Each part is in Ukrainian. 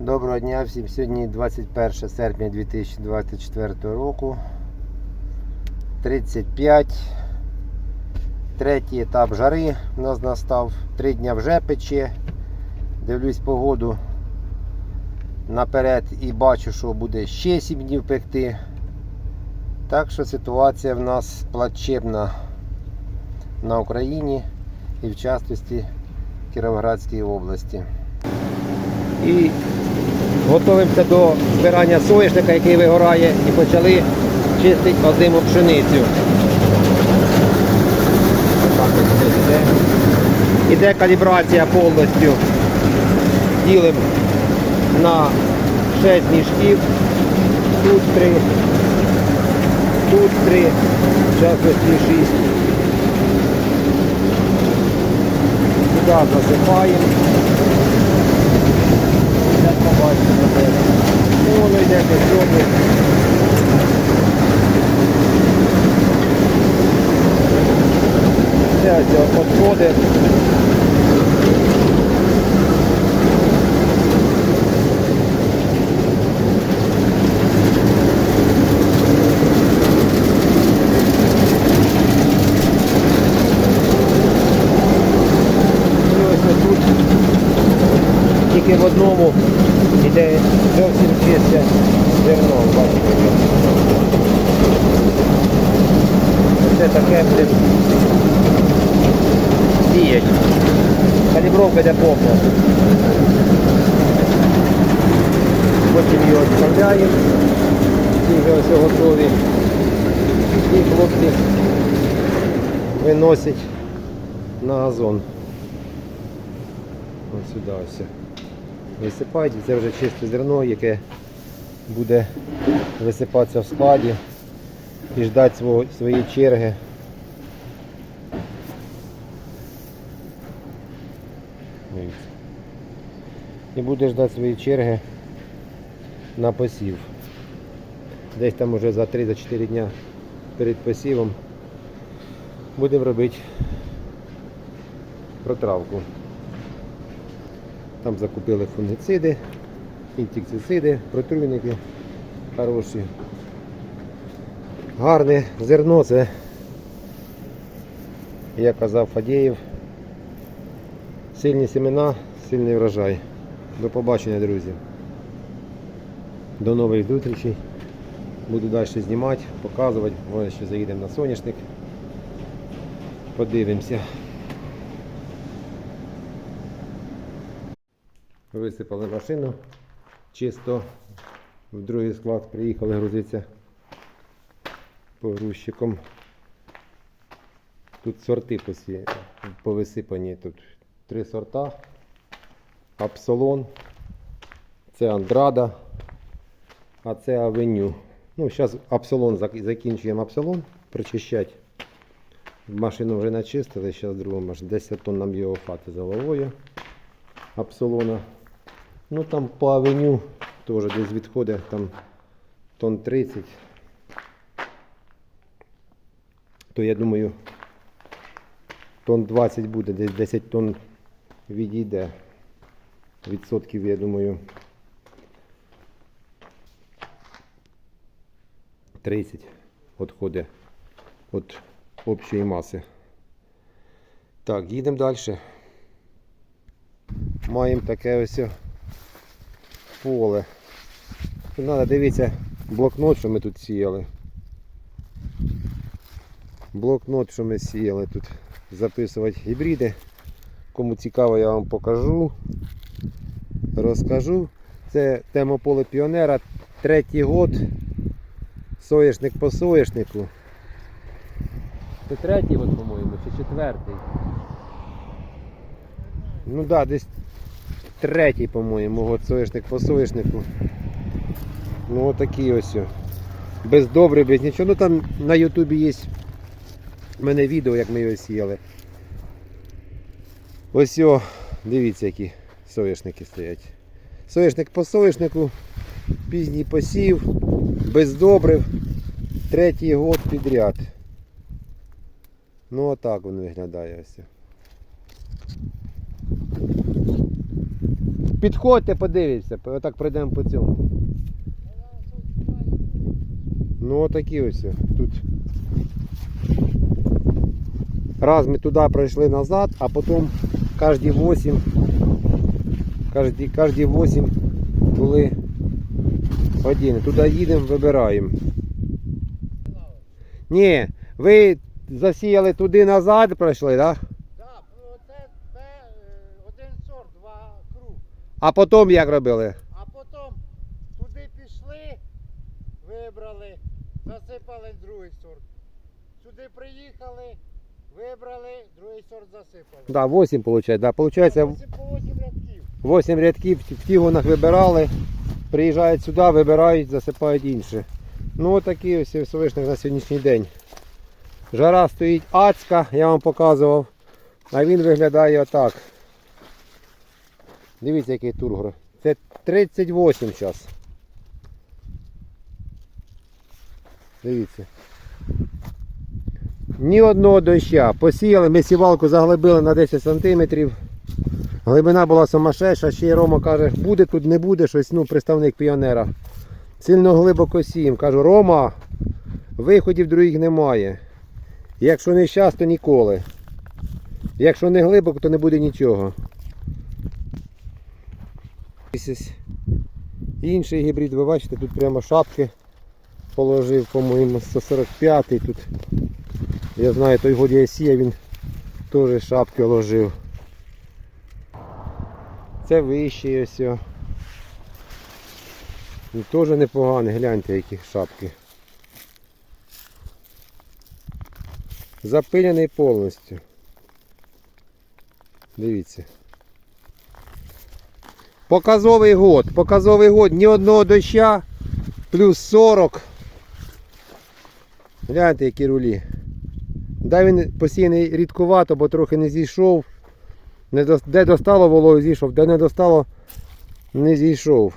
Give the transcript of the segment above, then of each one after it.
Доброго дня всім. Сьогодні 21 серпня 2024 року. 35. Третій етап жари у нас настав. Три дня вже пече. Дивлюсь погоду наперед і бачу, що буде ще 7 днів пекти. Так що ситуація в нас плачебна на Україні і в частності Кіровоградській області. І готуємося до збирання соняшника, який вигорає, і почали чистити озиму пшеницю. Іде калібрація повністю. Ділимо на 6 мішків. Тут 3, тут 3, зараз ось 6. Сюди засипаємо. Зараз бачимо де. Ну, воно йде до цього. Це ось відходи. І ось тут тільки в одному іде зовсім чисте зерно, бачите. Це таке буде сіять. Калібровка йде повна. Потім його відправляємо. Ті вже ось готові. І хлопці виносять на газон. Ось сюди ось. Висипають, це вже чисте зерно, яке буде висипатися в складі і ждати своєї черги. І буде ждати своєї черги на посів. Десь там уже за 3-4 дня перед посівом будемо робити протравку. Там закупили фунгициди, інсектициди, протруйники хороші. Гарне зерно це, як казав Фадєєв, сильні семена, сильний врожай. До побачення, друзі. До нових зустрічей. Буду далі знімати, показувати. Може ще заїдемо на соняшник. Подивимося. Висипали машину. Чисто в другий склад приїхали грузитися погрузчиком. Тут сорти посі... повисипані. Тут три сорта. Апсолон. Це Андрада. А це Авеню. Ну, зараз Апсолон закінчуємо Апсолон прочищати. Машину вже начистили, зараз другу машину. 10 тонн нам його фати за головою. Апсолона. Ну там по авеню теж десь відходить там тонн 30. То я думаю, тонн 20 буде, десь 10 тонн відійде. Відсотків, я думаю. 30 відходить від общої маси. Так, їдемо далі. Маємо таке ось поле. Тут треба дивитися блокнот, що ми тут сіяли. Блокнот, що ми сіяли тут. Записувати гібриди. Кому цікаво, я вам покажу. Розкажу. Це тема поле піонера. Третій год. Соєшник по соєшнику. Це третій год, по-моєму, чи четвертий. Ну так, да, десь третій, по-моєму, год соєшник по соєшнику. Ну отакий ось. Без добре, без нічого. Ну там на Ютубі є в мене відео, як ми його сіяли. Ось о, дивіться, які соєшники стоять. Соєшник по соєшнику, пізній посів, без добрив, третій год підряд. Ну отак він виглядає ось. Підходьте, подивіться, отак пройдемо по цьому. Ну отакі ось. Тут. Раз ми туди пройшли назад, а потім кожні 8. Кожні, кожні 8 були один. Туди їдемо, вибираємо. Ні, ви засіяли туди назад пройшли, так? Да? Так, ну це, це е, один сорт, два круг. А потім як робили? А потім туди пішли, вибрали, засипали другий сорт. Сюди приїхали, вибрали, другий сорт засипали. Да, 8 виходить. Да. Получається Восім по 8 рядків. 8 рядків в тігонах вибирали, приїжджають сюди, вибирають, засипають інше. Ну отакий ось соняшник на сьогоднішній день. Жара стоїть адська, я вам показував. А він виглядає отак. Дивіться, який тургор. Це 38 зараз. Дивіться. Ні одного доща. Посіяли, ми сівалку заглибили на 10 сантиметрів. Глибина була сумасшедша, ще й Рома каже, буде тут, не буде щось, ну, представник піонера. Сильно глибоко сім. Кажу, Рома, виходів других немає. Якщо не щас, то ніколи. Якщо не глибоко, то не буде нічого. Ось Інший гібрид, ви бачите, тут прямо шапки положив, по-моєму, 145-й тут. Я знаю, той год я він теж шапки ложив. Це вищий ось. о. Ну, Теж непоганий, гляньте які шапки. Запиляний повністю. Дивіться. Показовий год. Показовий год. Ні одного доща. Плюс 40. Гляньте, які рулі. Да, він посіяний рідкувато, бо трохи не зійшов. Не до- Де достало вологу зійшов, де не достало не зійшов.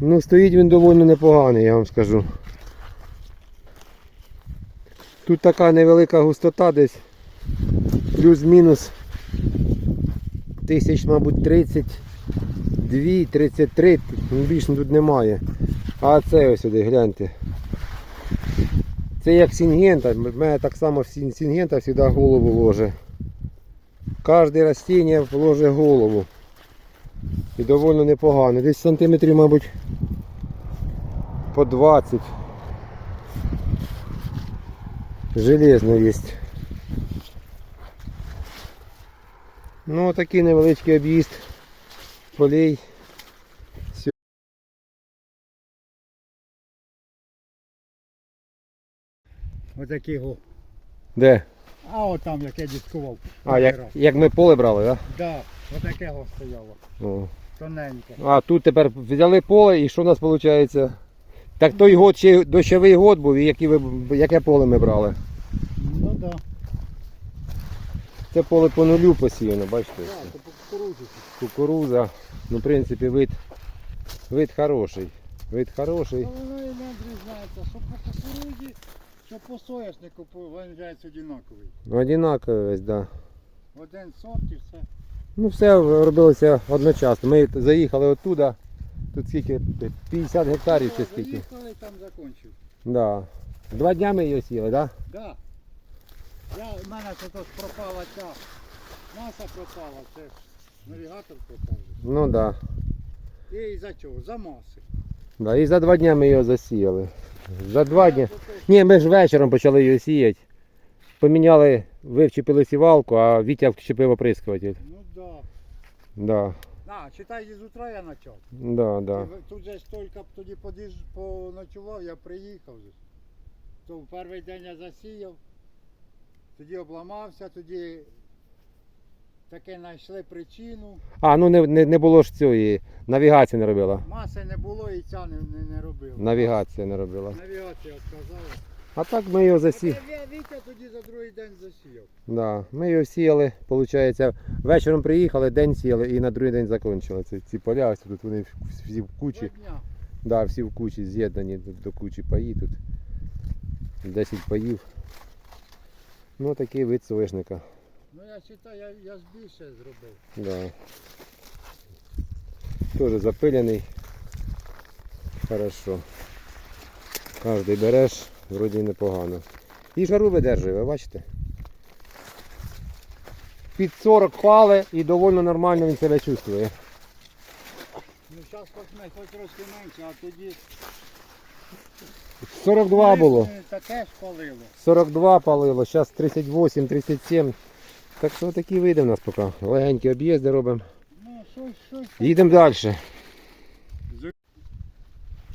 Ну, стоїть він доволі непоганий, я вам скажу. Тут така невелика густота десь. Плюс-мінус тисяч, мабуть, 32, 33, ну, більше тут немає. А це ось сюди, гляньте. Це як сінгента. В мене так само сін- сінгента завжди голову ложе. Кожне растіння вложить голову. І доволі непогано. Десь сантиметрів, мабуть, по 20. Железно є. Ну, такий невеличкий об'їзд полей. Отакий го. Де? А от там, як я дискував. А, як, як ми поле брали, так? Да, отаке го стояло. О. Тоненьке. А тут тепер взяли поле і що у нас виходить? Так той год ще дощовий год був, і які яке поле ми брали? Ну да. Це поле по нулю посіяно, бачите? Так, ось. то кукурудзі. Кукуруза. Ну, в принципі, вид, вид хороший. Вид хороший. Ну воно і не відрізняється, що по кукурудзі, що по соняшнику виявляється одинаковий. Одинаково весь, да. Один сорт і все. Ну все робилося одночасно. Ми заїхали оттуда. Тут скільки? 50 гектарів чи скільки? Заїхали, там закінчив. Да. Два дня ми її сіли, так? Да. Я, в мене це тут пропала ця маса пропала, це ж навігатор пропав. Ну так. Да. І за чого? За маси. Да. І за два дня ми його засіяли. За два тут- Ні, ми ж вечором почали її сіяти. Поміняли, вивчепили сівалку, а Вітя вчепив оприскуватель. Ну да. Да. На, читай з утра я почав. Да, да. Тут же ж тільки б тоді подіж... поночував, я приїхав. То в перший день я засіяв, тоді обламався, тоді таке знайшли причину. А, ну не, не, не було ж цієї. Навігація не робила. Маси не було і ця не, не, не робила. Навігація не робила. Навігація сказала. А так ми його засіяли. Вітя тоді за другий день засіяв. Да. Ми його сіяли, виходить, вечором приїхали, день сіяли і на другий день закінчили. Ці, ці поля, ось тут вони всі в кучі. Дня. Да, всі в кучі з'єднані до, до кучі паї тут. 10 паїв. Ну такий вид соняшника. Ну я вважаю, я, я ж більше зробив. Да. Теж запилений. Хорошо. Кожний береш, вроді непогано. І жару видержує, ви бачите? Під 40 пали і доволі нормально він себе чувствує. Ну зараз хоч ми хоч трошки менше, а тоді 42 було. Таке ж палило. 42 палило, зараз 38, 37. Так що такі види в нас поки. Легенькі об'їзди робимо. Ну, щось, щось. Їдемо далі.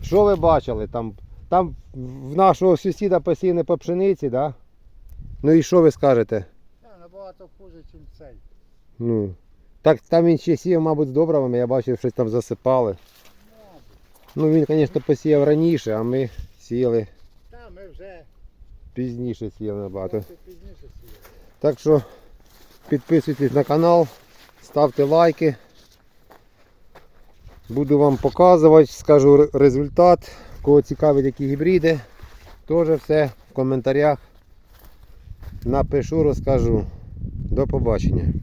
Що ви бачили? Там, там в нашого сусіда посіяне по пшениці, да? Ну і що ви скажете? Та, набагато хуже, ніж цей. Ну, так там він ще сіяв, мабуть, з добривами, я бачив, щось там засипали. Ну він, звісно, посіяв раніше, а ми сіяли Та, ми вже пізніше сіяли набагато. пізніше сіяли. Так що підписуйтесь на канал, ставте лайки. Буду вам показувати, скажу результат. Кого цікавить які гібриди, теж все в коментарях напишу, розкажу. До побачення.